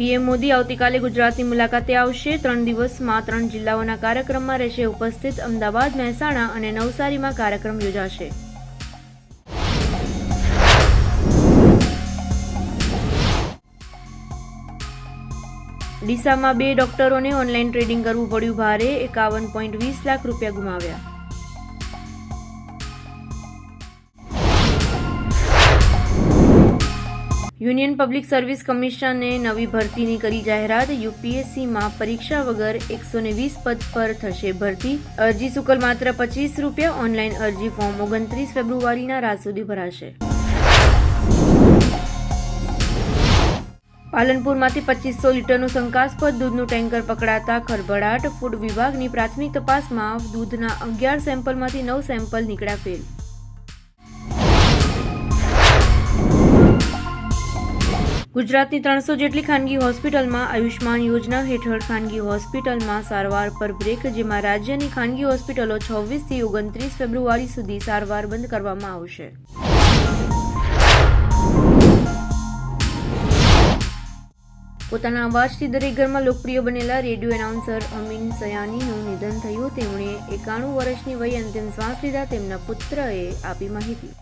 PM Modi આવતીકાલે ગુજરાતની મુલાકાતે આવશે. ત્રણ દિવસમાં ત્રણ જિલ્લાઓના કાર્યક્રમમાં રહેશે ઉપસ્થિત અમદાવાદ, મહેસાણા અને નવસારીમાં કાર્યક્રમ યોજાશે. ડીસામાં બે ડોક્ટરોને ઓનલાઈન ટ્રેડિંગ કરવું પડ્યું ભારે. એકાવન પોઈન્ટ વીસ લાખ રૂપિયા ગુમાવ્યા. યુનિયન પબ્લિક સર્વિસ કમિશને નવી ભરતીની કરી જાહેરાત. યુપીએસસીમાં પરીક્ષા વગર એકસો વીસ પદ પર થશે ભરતી. અરજી શુલ્ક માત્ર પચીસ રૂપિયા, ઓનલાઈન અરજી ફોર્મ ઓગણત્રીસ ફેબ્રુઆરીના રાત સુધી ભરાશે. પાલનપુરમાંથી પચીસો લીટરનું શંકાસ્પદ દૂધનું ટેન્કર પકડાતા ખળભળાટ ફૂડ વિભાગની પ્રાથમિક તપાસમાં દૂધના અગિયાર સેમ્પલમાંથી નવ સેમ્પલ નીકળ્યા ફેલ. ગુજરાતની ત્રણસો જેટલી ખાનગી હોસ્પિટલમાં આયુષ્માન યોજના હેઠળ ખાનગી હોસ્પિટલમાં સારવાર પર બ્રેક, જેમાં રાજ્યની ખાનગી હોસ્પિટલો છવ્વીસથી ઓગણત્રીસ ફેબ્રુઆરી સુધી સારવાર બંધ કરવામાં આવશે. પોતાના અવાજથી દરેક ઘરમાં લોકપ્રિય બનેલા રેડિયો એનાઉન્સર અમીન સયાનીનું નિધન થયું. તેમણે એકાણું વર્ષની વયે અંતિમ શ્વાસ લીધા. તેમના પુત્રએ આપી માહિતી.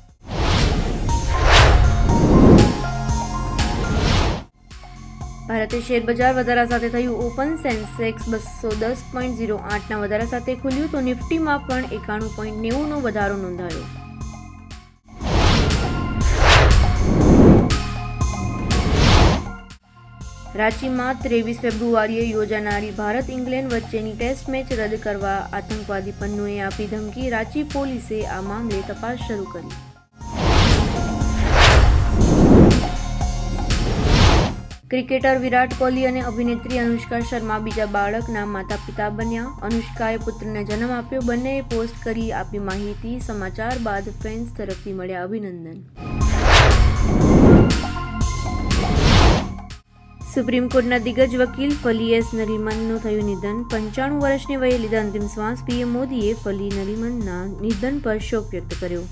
ભારતે શેર બજાર વધારા સાથે થયું. ઓપન સેન્સેક્સ બસો દસ પોઈન્ટ ઝીરો આઠના વધારા સાથે ખુલ્યું તો નિફ્ટીમાં પણ એકાણું પોઈન્ટ નેવુંનો વધારો નોંધાયો. રાંચીમાં ત્રેવીસ ફેબ્રુઆરીએ યોજાનારી ભારત ઇંગ્લેન્ડ વચ્ચેની ટેસ્ટ મેચ રદ કરવા આતંકવાદી પન્નુએ આપી ધમકી. રાંચી પોલીસે આ મામલે તપાસ શરૂ કરી. ક્રિકેટર વિરાટ કોહલી અને અભિનેત્રી અનુષ્કા શર્મા બીજા બાળકના માતા પિતા બન્યા. અનુષ્કાએ પુત્રને જન્મ આપ્યો. બંનેએ પોસ્ટ કરી આપી માહિતી. સમાચાર બાદ ફેન્સ તરફથી મળ્યા અભિનંદન. સુપ્રીમ કોર્ટના દિગ્ગજ વકીલ ફલી એસ નરીમનનું થયું નિધન. પંચાણું વર્ષની વયે લીધા અંતિમ શ્વાસ, પીએમ મોદીએ ફલી નરીમનના નિધન પર શોક વ્યક્ત કર્યો.